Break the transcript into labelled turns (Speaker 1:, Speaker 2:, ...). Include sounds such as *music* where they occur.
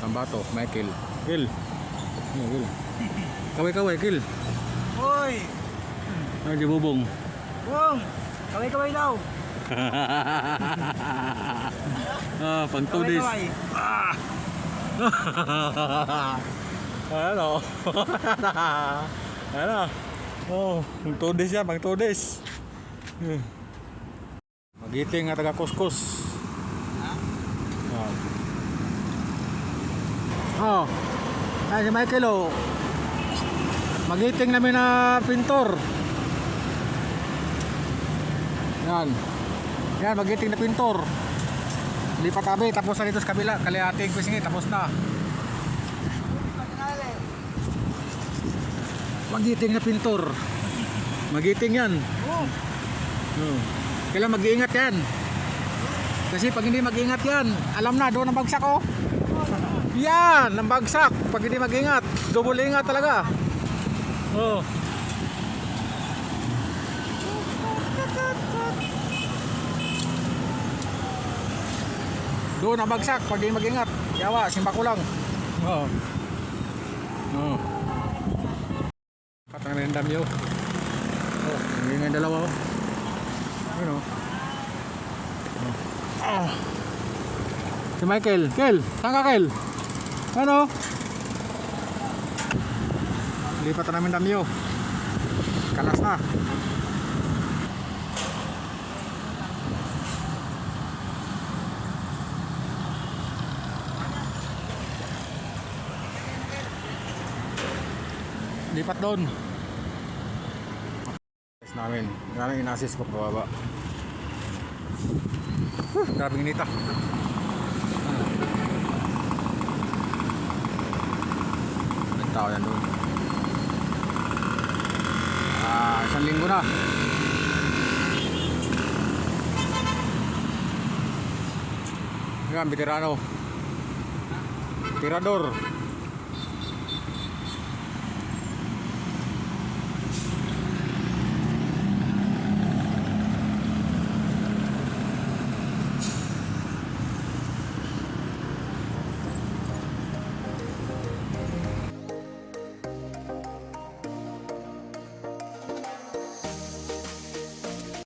Speaker 1: Tambato, Michael. Kil. Ano, Kil? Kaway-kaway, Kil.
Speaker 2: Hoy!
Speaker 1: Ano di bubong?
Speaker 2: Bong! Kaway-kaway daw! *laughs*
Speaker 1: ah, pang two days.
Speaker 2: Kaway-kaway!
Speaker 1: ano? ano? Oh, pang two days yan, pang two days. Magiting nga taga kuskus. Ah. Oh. Ay, si Michael oh. Magiting namin na pintor. Yan. Yan, magiting na pintor. Lipat kami, tapos na dito sa kabila. Kaliating kusingi, tapos na. Magiting na pintor. Magiting yan.
Speaker 2: Oh!
Speaker 1: Hmm. Kailan mag-iingat yan. Kasi pag hindi mag-ingat yan, alam na, doon ang bagsak oh. Yan, ang bagsak. Pag hindi mag-ingat, double ingat talaga. Oh. Doon ang bagsak pag hindi mag-ingat. Yawa, simba ko lang. Oh. Oh. Katang na yung dami oh. Oh, hindi nga dalawa oh. Ayun oh. Ah. Si Michael. Kel, saan ka Kel? Ano? Lipat na namin damyo. Kalas na. Lipat doon. Namin. Namin inasis ko pababa. Huh, grabing inita. May tao yan doon. Ah, isang linggo na. Yan, veterano. Tirador.